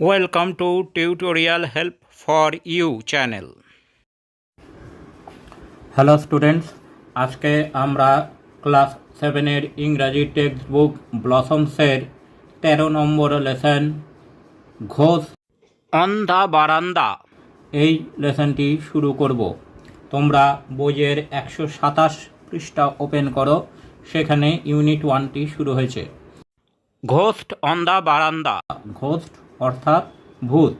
Welcome to Tutorial Help for You channel. Hello students আজকে আমরা class সেভেনের ইংরাজি টেক্সট বুক ব্লসমসের তেরো নম্বর লেসন ঘোষ অন্ধা বারান্দা। এই লেসনটি শুরু করব। তোমরা বইয়ের একশো সাতাশ পৃষ্ঠা ওপেন করো সেখানে ইউনিট ওয়ানটি শুরু হয়েছে। Ghost on the verandah. Ghost অর্থাৎ ভূত।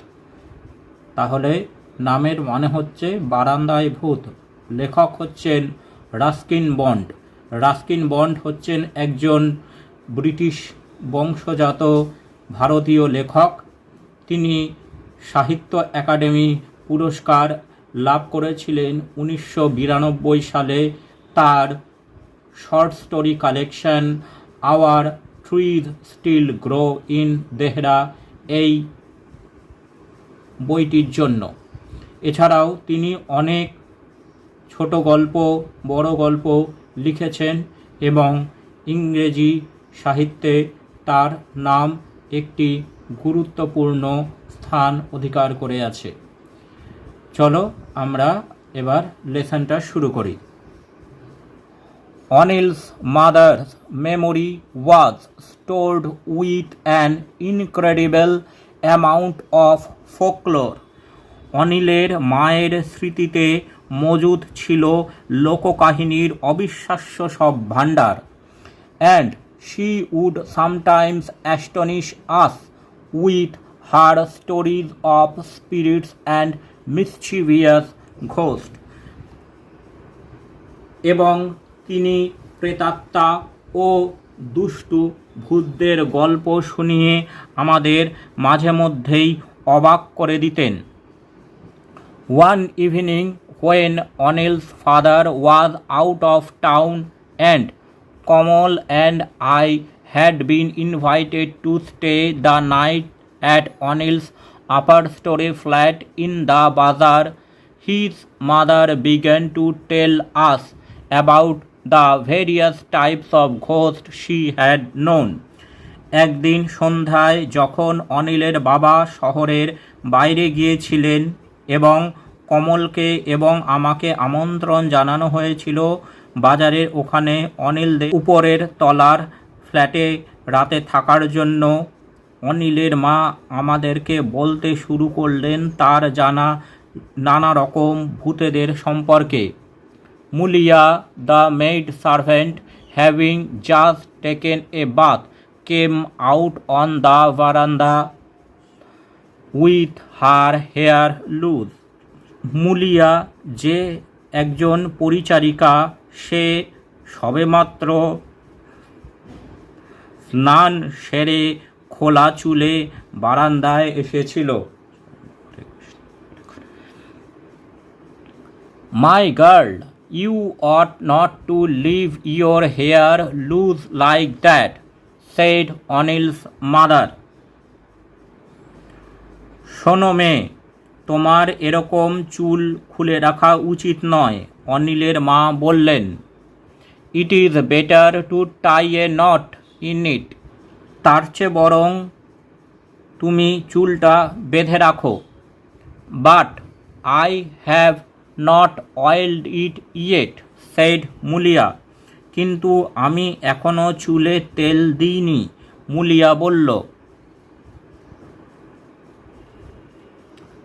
তাহলে নামের মানে হচ্ছে বারান্দায় ভূত। লেখক হচ্ছেন রাস্কিন বন্ড। রাস্কিন বন্ড হচ্ছেন একজন ব্রিটিশ বংশজাত ভারতীয় লেখক। তিনি সাহিত্য একাডেমি পুরস্কার লাভ করেছিলেন উনিশশো বিরানব্বই সালে। তার short story collection our trees still grow in Dehra এই বইটির জন্য। এছাড়াও তিনি অনেক ছোট গল্প, বড় গল্প লিখেছেন এবং ইংরেজি সাহিত্যে তার নাম একটি গুরুত্বপূর্ণ স্থান অধিকার করে আছে। চলো আমরা এবার লেসনটা শুরু করি। Anil's mother's memory was stored with an incredible amount of folklore. অনিলের মায়ের স্মৃতিতে মজুদ ছিল লোককাহিনীর অবিশ্বাস্য সব ভাণ্ডার and she would sometimes astonish us with her stories of spirits and mischievous ghost এবং তিনি প্রেতাত্মা ও দুষ্টু ভূতদের গল্প শুনিয়ে আমাদের মাঝে মধ্যেই অবাক করে দিতেন। One evening when Anil's father was out of town and Kamal and I had been invited to stay the night at Anil's upper storey flat in the bazaar his mother began to tell us about the various types of ghosts she had known. একদিন সন্ধ্যায় যখন অনিলের বাবা শহরের বাইরে গিয়েছিলেন এবং কমলকে এবং আমাকে আমন্ত্রণ জানানো হয়েছিল, বাজারের ওখানে অনিলদের উপরের তলার ফ্ল্যাটে রাতে থাকার জন্য, অনিলের মা আমাদেরকে বলতে শুরু করলেন তার জানা নানা রকম ভূতেদের সম্পর্কে Mulia the maid servant having just taken a bath came out on the verandah with her hair loose Mulia যে একজন পরিচারিকা সে সবেমাত্র স্নান সেরে খোলা চুলে বারান্দায় এসেছিল। My girl, you ought not to leave your hair loose like that said Anil's mother শোনো মেয়ে, তোমার এরকম চুল খুলে রাখা উচিত নয়, অনিলের মা বললেন। It is better to tie a knot in it তার চেয়ে বরং তুমি চুলটা বেঁধে রাখো। But I have not oiled it yet said Mulia. কিন্তু আমি এখনও চুলে তেল দিইনি, মুলিয়া বলল।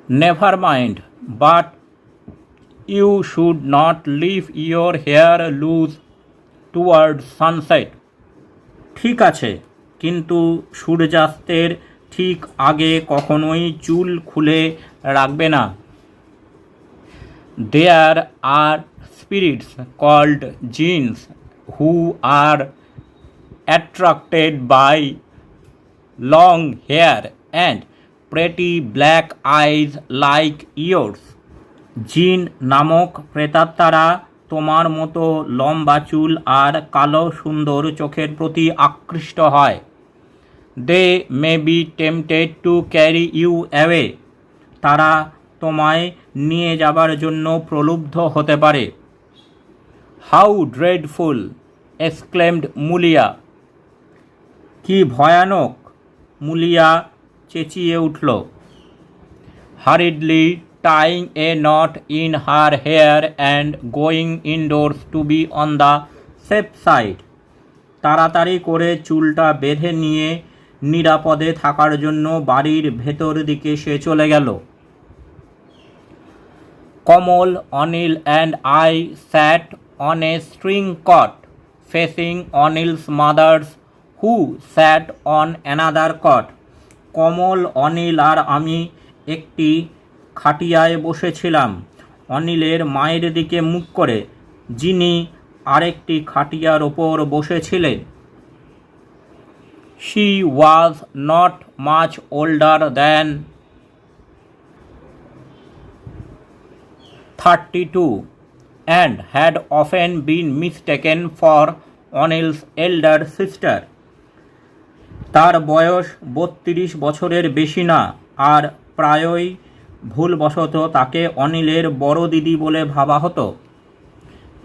Never mind but you should not leave your hair loose toward sunset ঠিক আছে, কিন্তু সূর্যাস্তের ঠিক আগে কখনোই চুল খুলে রাখবে না। There are spirits called jinns who are attracted by long hair and pretty black eyes like yours জিন নামক প্রেতাত্মারা তোমার মতো লম্বা চুল আর কালো সুন্দর চোখের প্রতি আকৃষ্ট হয় they may be tempted to carry you away তারা তোমায় নিয়ে যাবার জন্য প্রলুব্ধ হতে পারে। How dreadful, exclaimed Mulia. কি ভয়ানক, মুলিয়া চেঁচিয়ে উঠল। Hurriedly tying a knot in her hair and going indoors to be on the safe side. তাড়াতাড়ি করে চুলটা বেঁধে নিয়ে নিরাপদে থাকার জন্য বাড়ির ভেতর দিকে সে চলে গেল। Kamal, Anil and I sat on a string cot facing Anil's mother's who sat on another cot Kamal, Anil আর আমি একটি খাটিয়ায় বসেছিলাম। অনিলের মায়ের দিকে মুখ করে, যিনি আরেকটি খাটিয়ার ওপর বসেছিলেন। She was not much older than thirty two and had often been mistaken for Anil's elder sister তার বয়স বত্রিশ বছরের বেশি না, আর প্রায়ই ভুলবশত তাকে অনিলের বড় দিদি বলে ভাবা হতো।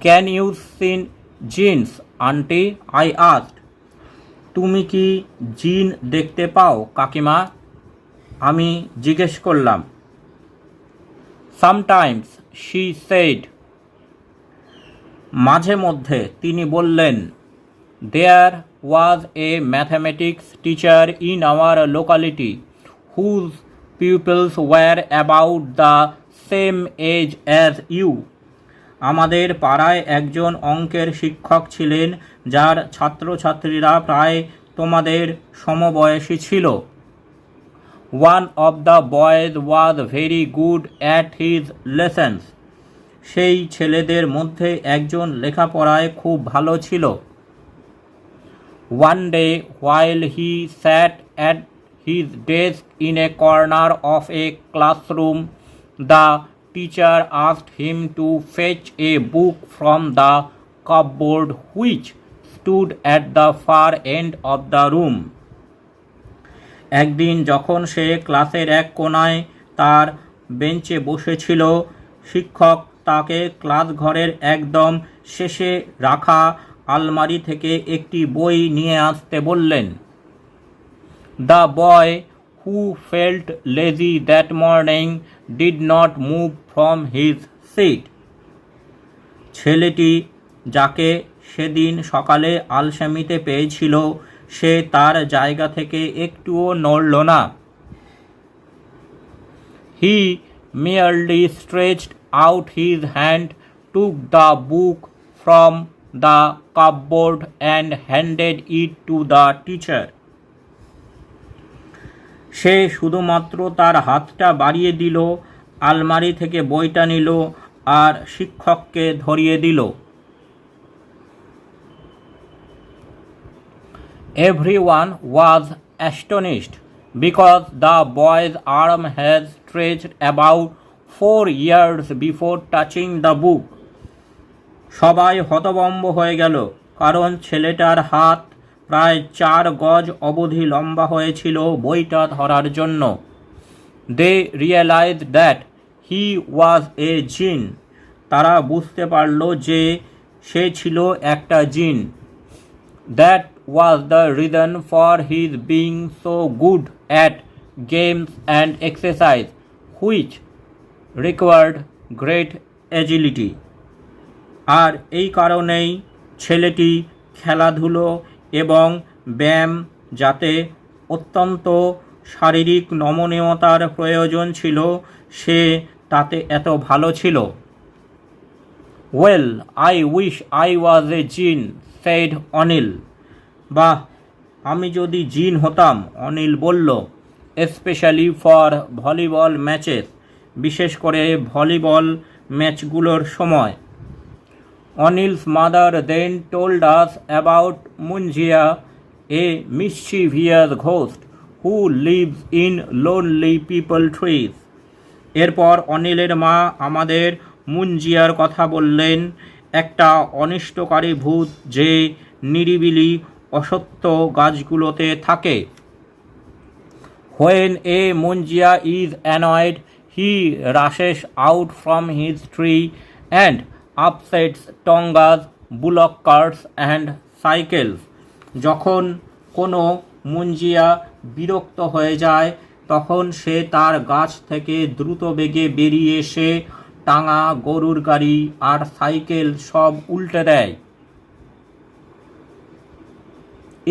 Can you see jinns aunty I asked তুমি কি জিন দেখতে পাও, কাকিমা? আমি জিজ্ঞেস করলাম। সামটাইমস শি সেড মাঝে মধ্যে তিনি বললেন there was a mathematics teacher in our locality whose pupils were about the same age as you আমাদের পাড়ায় একজন অঙ্কের শিক্ষক ছিলেন, যার ছাত্রছাত্রীরা প্রায় তোমাদের সমবয়সী ছিল। One of the boys was very good at his lessons সেই ছেলেদের মধ্যে একজন লেখাপড়ায় খুব ভালো ছিল। One day while he sat at his desk in a corner of a classroom the teacher asked him to fetch a book from the cupboard which stood at the far end of the room একদিন যখন সে ক্লাসের এক কোণায় তার বেঞ্চে বসেছিল, শিক্ষক তাকে ক্লাস ঘরের একদম শেষে রাখা আলমারি থেকে একটি বই নিয়ে আসতে বললেন, the boy who felt lazy that morning did not move from his seat. ছেলেটি, যাকে সেদিন সকালে আলসেমিতে পেয়েছিল সে তার জায়গা থেকে একটুও নড়ল না he merely stretched out his hand, took the book from the cupboard, and handed it to the teacher. সে শুধুমাত্র তার হাতটা বাড়িয়ে দিল আলমারি থেকে বইটা নিল আর শিক্ষককে ধরিয়ে দিল Everyone was astonished because the boy's arm had stretched about four years before touching the book. সবাই হতবম্ব হয়ে গেল কারণ ছেলেটার হাত প্রায় চার গজ অবধি লম্বা হয়েছিল বইটা ধরার জন্য they realise that he was a jinn তারা বুঝতে পারল যে সে ছিল একটা জিন That was the reason for his being so good at games and exercise, which required great agility. আর এই কারণেই ছেলেটি খেলাধুলো এবং ব্যায়াম যাতে অত্যন্ত শারীরিক নমনীয়তার প্রয়োজন ছিল সে তাতে এত ভালো ছিল well I wish I was a jinn said Anil বাহ, আমি যদি জিন হতাম, অনিল বলল, স্পেশালি ফর ভলিবল ম্যাচেস বিশেষ করে ভলিবল ম্যাচগুলোর সময়। Anil's mother then told us about Munjia a mischievous ghost who lives in lonely peepul trees. এরপর অনিলের মা আমাদের মুঞ্জিয়ার কথা বললেন, একটা অনিষ্টকারী ভূত যে নিরিবিলি অসত্য গাছগুলোতে থাকে। When a Munjia is annoyed he rushes out from his tree and upsets tongas bullock carts and cycles যখন কোনো মুঞ্জিয়া বিরক্ত হয়ে যায়, তখন সে তার গাছ থেকে দ্রুত বেগে বেরিয়ে এসে টাঙা গরুর গাড়ি আর সাইকেল সব উল্টে দেয়।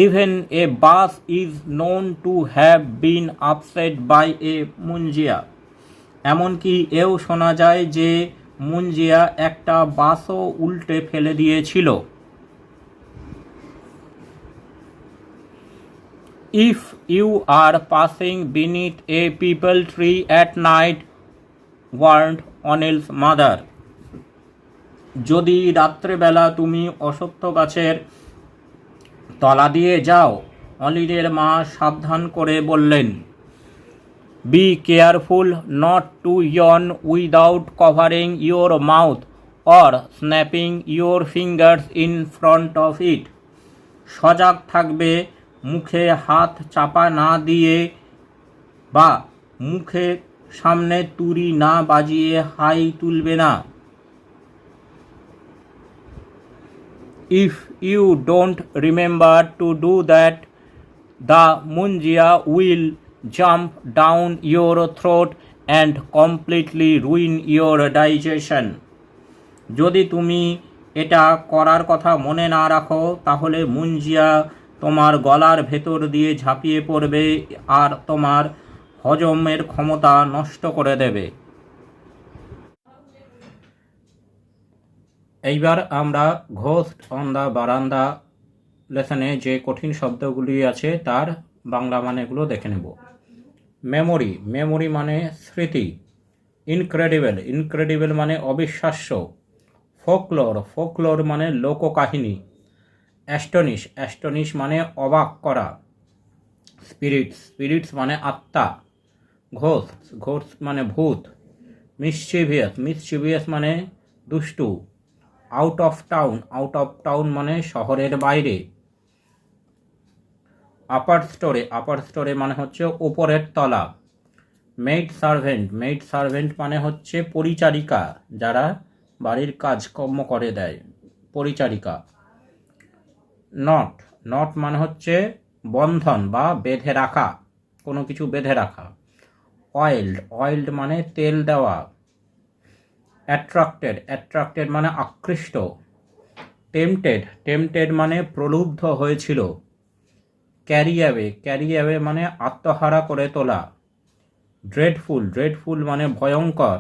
Even a bus is known to have been upset by a Munjia এমনকি এও শোনা যায় যে মুঞ্জিয়া একটা বাসও উল্টে ফেলে দিয়েছিল। If you are passing beneath a peepul tree at night warned Anil's mother যদি রাত্রেবেলা তুমি অসত্য গাছের তলা দিয়ে যাও। অলিনের মা সাবধান করে বললেন be careful not to yawn without covering your mouth or snapping your fingers in front of it সজাগ থাকবে, মুখে হাত চাপা না দিয়ে বা মুখে সামনে তুড়ি না বাজিয়ে হাই তুলবে না। If you don't remember to do that the munjia will jump down your throat and completely ruin your digestion যদি তুমি এটা করার কথা মনে না রাখো তাহলে মুঞ্জিয়া তোমার গলার ভেতর দিয়ে ঝাঁপিয়ে পড়বে আর তোমার হজমের ক্ষমতা নষ্ট করে দেবে এইবার আমরা ঘোস্ট অন দ্য বারান্দা লেসনে যে কঠিন শব্দগুলি আছে তার বাংলা মানেগুলো দেখে নেব। মেমোরি মেমোরি মানে স্মৃতি, ইনক্রেডিবল ইনক্রেডিবল মানে অবিশ্বাস্য, ফোকলোর ফোকলোর মানে লোককাহিনী, অ্যাস্টনিশ অ্যাস্টনিশ মানে অবাক করা, স্পিরিটস স্পিরিটস মানে আত্মা, ঘোষ ঘোষ মানে ভূত, মিসচিভিয়াস মিসচিভিয়াস মানে দুষ্টু out of town out of town মানে শহরের বাইরে। আপার স্টোরে আপার স্টোরে মানে হচ্ছে ওপরের তলা। মেড সার্ভেন্ট মেড সার্ভেন্ট মানে হচ্ছে পরিচারিকা, যারা বাড়ির কাজকর্ম করে দেয়, পরিচারিকা। নট নট মানে হচ্ছে বন্ধন বা বেঁধে রাখা, কোনো কিছু বেঁধে রাখা। অয়েল্ড অয়েল্ড মানে তেল দেওয়া। অ্যাট্রাক্টেড অ্যাট্রাক্টেড মানে আকৃষ্ট টেম্পটেড টেম্পটেড মানে প্রলুব্ধ হয়েছিল ক্যারি অ্যাওয়ে ক্যারি মানে আত্মহারা করে তোলা ড্রেডফুল ড্রেডফুল মানে ভয়ঙ্কর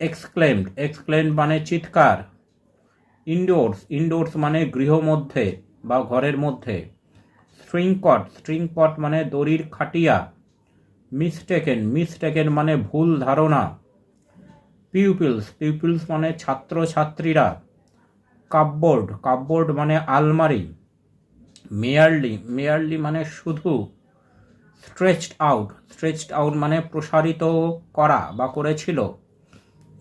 এক্সক্লেমড এক্সক্লেমড মানে চিৎকার ইনডোরস ইনডোরস মানে গৃহমধ্যে বা ঘরের মধ্যে স্ট্রিংকট স্ট্রিংকট মানে দড়ির খাটিয়া মিসটেকেন মিসটেকেন মানে ভুল ধারণা পিউপিলস পিউপিলস মানে ছাত্র ছাত্রীরা কাপবোর্ড কাপবোর্ড মানে আলমারি। মেয়ারলি মেয়ারলি মানে শুধু। স্ট্রেচড আউট স্ট্রেচড আউট মানে প্রসারিত করা বা করেছিল।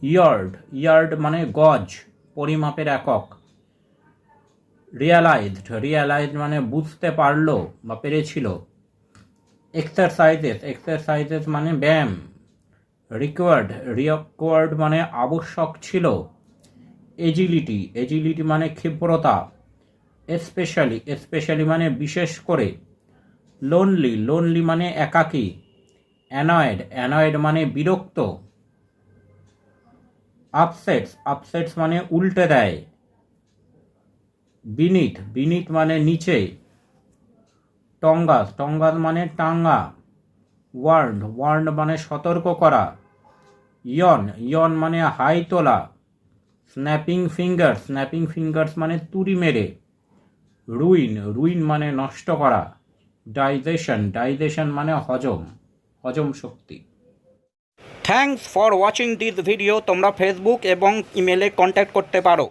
ইয়ার্ড ইয়ার্ড মানে গজ, পরিমাপের একক। রিয়ালাইজড রিয়ালাইজড মানে বুঝতে পারল বা পেরেছিল। এক্সারসাইজেস এক্সারসাইজেস মানে ব্যায়াম। রিকোয়ার্ড রিকোয়ার্ড মানে আবশ্যক ছিল। এজিলিটি এজিলিটি মানে ক্ষিপ্রতা স্পেশালি স্পেশালি মানে বিশেষ করে। লোনলি লোনলি মানে একাকী। অ্যানয়েড অ্যানয়েড মানে বিরক্ত। আপসেটস আপসেটস মানে উল্টে দেয়। বিনিত বিনিত মানে নিচে। টঙ্গাস টঙ্গাস মানে টাঙ্গা। ওয়ার্ড ওয়ার্ড মানে সতর্ক করা। ইয়ন ইয়ন মানে হাই তোলা। স্ন্যাপিং ফিঙ্গার, স্ন্যাপিং ফিঙ্গার্স মানে তুড়ি মেরে। রুইন রুইন মানে নষ্ট করা। ডাইজেশন ডাইজেশন মানে হজম হজম শক্তি। Thanks for watching this video. তোমরা ফেসবুক এবং ইমেলে কন্ট্যাক্ট করতে পারো।